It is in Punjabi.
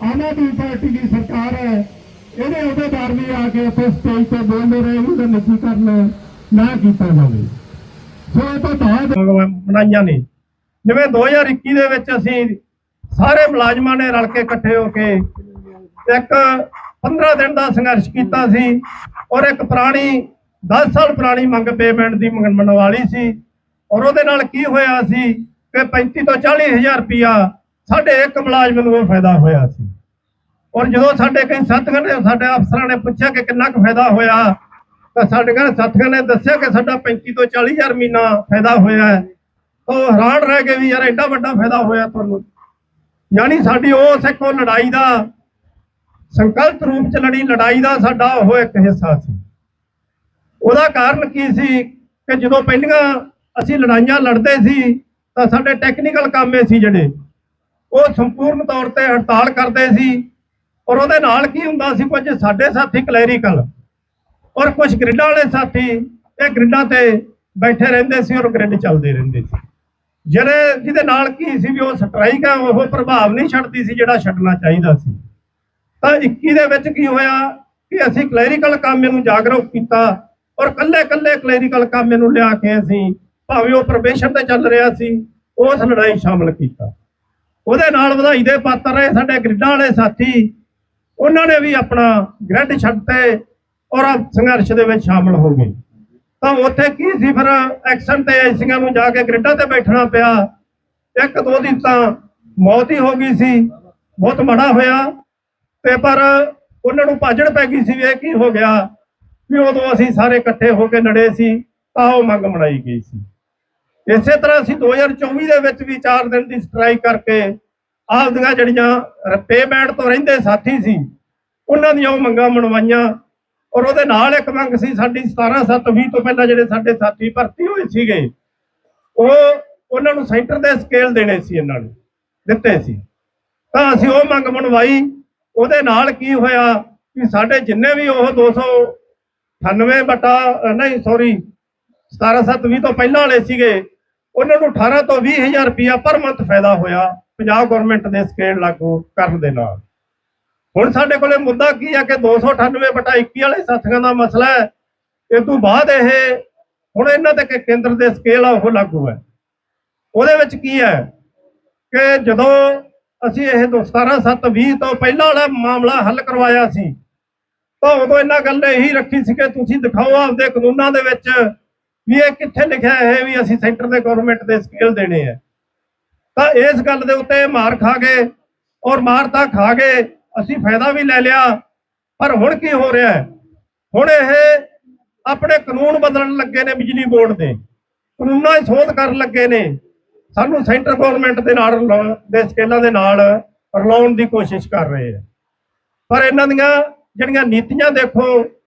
ਆਮ ਆਦਮੀ ਪਾਰਟੀ ਦੀ ਸਰਕਾਰ ਹੈ, ਇਹਦੇ ਅਹੁਦੇਦਾਰ ਵੀ ਆ ਕੇ ਉੱਥੇ ਸਟੇਜ ਤੇ ਬੋਲਦੇ ਰਹੇ, ਉਹਦਾ ਨਿੱਜੀਕਰਨ ਨਾ ਕੀਤਾ ਜਾਵੇ। ਸੋ ਇਹ ਤੋਂ ਬਾਅਦ ਬਣਾਈਆਂ ਨੇ। ਜਿਵੇਂ 2021 ਦੇ ਵਿੱਚ ਅਸੀਂ ਸਾਰੇ ਮੁਲਾਜ਼ਮਾਂ ਨੇ ਰਲ ਕੇ ਇਕੱਠੇ ਹੋ ਕੇ ਇੱਕ 15 ਦਿਨ ਦਾ ਸੰਘਰਸ਼ ਕੀਤਾ ਸੀ ਔਰ ਇੱਕ ਪੁਰਾਣੀ 10 ਸਾਲ ਪੁਰਾਣੀ ਮੰਗ ਪੇਮੈਂਟ ਦੀ ਮੰਗ ਮਨਵਾਲੀ ਸੀ। ਔਰ ਉਹਦੇ ਨਾਲ ਕੀ ਹੋਇਆ ਸੀ ਕਿ 35 ਤੋਂ 40 ਹਜ਼ਾਰ ਰੁਪਇਆ ਸਾਡੇ ਇੱਕ ਮੁਲਾਜ਼ਮ ਨੂੰ ਉਹ ਫਾਇਦਾ ਹੋਇਆ ਸੀ। ਔਰ ਜਦੋਂ ਸਾਡੇ ਕਈ ਸਾਥੀਆਂ ਨੇ ਸਾਡੇ ਅਫਸਰਾਂ ਨੇ ਪੁੱਛਿਆ ਕਿ ਕਿੰਨਾ ਕੁ ਫਾਇਦਾ ਹੋਇਆ, ਤਾਂ ਸਾਡੇ ਕਹਿੰਦੇ ਸਾਥੀਆਂ ਨੇ ਦੱਸਿਆ ਕਿ ਸਾਡਾ 35 ਤੋਂ 40 ਹਜ਼ਾਰ ਮਹੀਨਾ ਫਾਇਦਾ ਹੋਇਆ ਹੈ। ਉਹ ਹੈਰਾਨ ਰਹਿ ਗਏ ਵੀ ਯਾਰ ਐਡਾ ਵੱਡਾ ਫਾਇਦਾ ਹੋਇਆ ਤੁਹਾਨੂੰ। ਯਾਨੀ ਸਾਡੀ ਉਸ ਇੱਕ ਲੜਾਈ ਦਾ ਸੰਕਲਪ ਰੂਪ ਚ ਲੜੀ, ਲੜਾਈ ਦਾ ਸਾਡਾ ਉਹ ਇੱਕ ਹਿੱਸਾ ਸੀ। ਉਹਦਾ ਕਾਰਨ ਕੀ ਸੀ ਕਿ ਜਦੋਂ ਪਹਿਲੀਆਂ ਅਸੀਂ ਲੜਾਈਆਂ ਲੜਦੇ ਸੀ, ਤਾਂ ਸਾਡੇ ਟੈਕਨੀਕਲ ਕੰਮੇ ਸੀ ਜਿਹੜੇ। ਉਹ ਸੰਪੂਰਨ ਤੌਰ ਤੇ ਹੜਤਾਲ ਕਰਦੇ ਸੀ। ਔਰ ਉਹਦੇ ਨਾਲ ਕੀ ਹੁੰਦਾ ਸੀ, ਕੁਝ ਸਾਡੇ ਸਾਥੀ ਕਲੈਰੀਕਲ ਔਰ ਕੁਝ ਗ੍ਰਿਡਾਂ ਵਾਲੇ ਸਾਥੀ, ਇਹ ਗ੍ਰਿਡਾਂ ਤੇ ਬੈਠੇ ਰਹਿੰਦੇ ਸੀ ਔਰ ਗ੍ਰਿਡ ਚੱਲਦੇ ਰਹਿੰਦੇ ਸੀ। ਜਿਹੜੇ ਜਿਹਦੇ ਨਾਲ ਕੀ ਸੀ ਵੀ ਉਹ ਸਟ੍ਰਾਈਕ ਹੈ ਉਹ ਪ੍ਰਭਾਵ ਨਹੀਂ ਛੱਡਦੀ ਸੀ ਜਿਹੜਾ ਛੱਡਣਾ ਚਾਹੀਦਾ ਸੀ। ਤਾਂ 21 ਦੇ ਵਿੱਚ ਕੀ ਹੋਇਆ ਕਿ ਅਸੀਂ ਕਲੈਰੀਕਲ ਕਾਮੇ ਨੂੰ ਜਾਗਰੂਕ ਕੀਤਾ ਔਰ ਕੱਲੇ ਕੱਲੇ ਕਲੈਰੀਕਲ ਕਾਮੇ ਨੂੰ ਲਿਆ ਕੇ ਅਸੀਂ ਭਾਵੇਂ ਉਹ ਪ੍ਰੋਬੇਸ਼ਨ ਤੇ ਚੱਲ ਰਿਹਾ ਸੀ, ਉਸ ਲੜਾਈ ਸ਼ਾਮਲ ਕੀਤਾ। ਉਹਦੇ ਨਾਲ ਵਧਾਈ ਦੇ ਪਾਤਰ ਰਹੇ ਸਾਡੇ ਗ੍ਰਿਡਾਂ ਵਾਲੇ ਸਾਥੀ ਉਹਨਾਂ ਨੇ ਵੀ ਆਪਣਾ ਗਰਿੱਡ ਛੱਡ ਤੇ ਔਰ ਸੰਘਰਸ਼ ਦੇ ਵਿੱਚ ਸ਼ਾਮਲ ਹੋ ਗਏ। ਤਾਂ ਉੱਥੇ ਕੀ ਸੀ ਫਿਰ ਐਕਸ਼ਨ ਤੇ ਏਸੀਆਂ ਨੂੰ ਜਾ ਕੇ ਗ੍ਰਿਡਾਂ ਤੇ ਬੈਠਣਾ ਪਿਆ। ਇੱਕ ਦੋ ਦਿਨ ਤਾਂ ਮੌਤ ਹੀ ਹੋ ਗਈ ਸੀ, ਬਹੁਤ ਮਾੜਾ ਹੋਇਆ। ਤੇ ਪਰ ਉਹਨਾਂ ਨੂੰ ਭਾਜੜ ਪੈ ਗਈ ਸੀ ਵੀ ਇਹ ਕੀ ਹੋ ਗਿਆ, ਵੀ ਉਦੋਂ ਅਸੀਂ ਸਾਰੇ ਇਕੱਠੇ ਹੋ ਕੇ ਲੜੇ ਸੀ, ਤਾਂ ਉਹ ਮੰਗ ਮਨਾਈ ਗਈ ਸੀ। ਇਸੇ ਤਰ੍ਹਾਂ ਅਸੀਂ 2024 ਦੇ ਵਿੱਚ ਵੀ 4 ਦਿਨ ਦੀ ਸਟ੍ਰਾਈਕ ਕਰਕੇ ਆਪਦੀਆਂ ਜਿਹੜੀਆਂ ਪੇਮੈਂਟ ਤੋਂ ਰਹਿੰਦੇ ਸਾਥੀ ਸੀ, ਉਹਨਾਂ ਦੀਆਂ ਉਹ ਮੰਗਾਂ ਮਨਵਾਈਆਂ। ਔਰ ਉਹਦੇ ਨਾਲ ਇੱਕ ਮੰਗ ਸੀ, ਸਾਡੀ 17 7 20 ਤੋਂ ਪਹਿਲਾਂ ਜਿਹੜੇ ਸਾਡੇ ਸਾਥੀ ਭਰਤੀ ਹੋਏ ਸੀਗੇ, ਉਹ ਉਹਨਾਂ ਨੂੰ ਸੈਂਟਰ ਦੇ ਸਕੇਲ ਦੇਣੇ ਸੀ, ਇਹਨਾਂ ਨੇ, ਦਿੱਤੇ ਸੀ। ਤਾਂ ਅਸੀਂ ਉਹ ਮੰਗ ਮਨਵਾਈ। ਉਹਦੇ ਨਾਲ ਕੀ ਹੋਇਆ ਕਿ ਸਾਡੇ ਜਿੰਨੇ ਵੀ ਉਹ 298 ਬਟਾ ਨਹੀਂ ਸੌਰੀ 17 7 20 ਤੋਂ ਪਹਿਲਾਂ ਵਾਲੇ ਸੀਗੇ, ਉਹਨਾਂ ਨੂੰ 18 ਤੋਂ 20 ਹਜ਼ਾਰ ਰੁਪਇਆ ਪਰ ਮੰਥ ਫਾਇਦਾ ਹੋਇਆ। ਪੰਜਾਬ ਗਵਰਨਮੈਂਟ ਦੇ ਸਕੇਲ ਲਾਗੂ ਕਰਨ ਦੇ ਨਾਲ। ਹੁਣ ਸਾਡੇ ਕੋਲੇ ਮੁੱਦਾ ਕੀ ਹੈ ਕਿ 298 ਬਟਾ 21 ਵਾਲੇ ਸਾਥੀਆਂ ਦਾ ਮਸਲਾ ਹੈ। ਇਸ ਤੋਂ ਬਾਅਦ ਇਹ ਹੁਣ ਇਹਨਾਂ ਤੇ ਕੇਂਦਰ ਦੇ ਸਕੇਲ ਆ, ਉਹ ਲਾਗੂ ਹੈ। ਉਹਦੇ ਵਿੱਚ ਕੀ ਹੈ ਕਿ ਜਦੋਂ ਅਸੀਂ ਇਹ 17 7 20 ਤੋਂ ਪਹਿਲਾਂ ਵਾਲਾ ਮਾਮਲਾ ਹੱਲ ਕਰਵਾਇਆ ਸੀ, ਤਾਂ ਉਦੋਂ ਇਹਨਾਂ ਗੱਲ ਇਹੀ ਰੱਖੀ ਸੀ ਕਿ ਤੁਸੀਂ ਦਿਖਾਓ ਆਪਦੇ ਕਾਨੂੰਨਾਂ ਦੇ ਵਿੱਚ ਵੀ ਇਹ ਕਿੱਥੇ ਲਿਖਿਆ ਹੈ ਵੀ ਅਸੀਂ ਸੈਂਟਰ ਦੇ ਗਵਰਨਮੈਂਟ ਦੇ ਸਕੇਲ ਦੇਣੇ ਆ ਤਾਂ ਇਸ ਗੱਲ ਦੇ ਉੱਤੇ ਮਾਰ ਖਾ ਗਏ ਔਰ ਮਾਰ ਤਾਂ ਖਾ ਗਏ, ਅਸੀਂ ਫਾਇਦਾ ਵੀ ਲੈ ਲਿਆ, ਪਰ ਹੁਣ ਕੀ ਹੋ ਰਿਹਾ ਹੈ? ਹੁਣ ਇਹ ਆਪਣੇ ਕਾਨੂੰਨ ਬਦਲਣ ਲੱਗੇ ਨੇ ਬਿਜਲੀ ਬੋਰਡ ਦੇ, ਕਾਨੂੰਨਾਂ 'ਚ ਸੋਧ ਕਰਨ ਲੱਗੇ ਨੇ। ਸਾਨੂੰ ਸੈਂਟਰ ਗਵਰਨਮੈਂਟ ਦੇ ਨਾਲ ਰਲਾ- ਦੇ ਸਕੇਲਾਂ ਦੇ ਨਾਲ ਰਲਾਉਣ ਦੀ ਕੋਸ਼ਿਸ਼ ਕਰ ਰਹੇ ਆ ਪਰ ਇਹਨਾਂ ਦੀਆਂ ਜਿਹੜੀਆਂ ਨੀਤੀਆਂ ਦੇਖੋ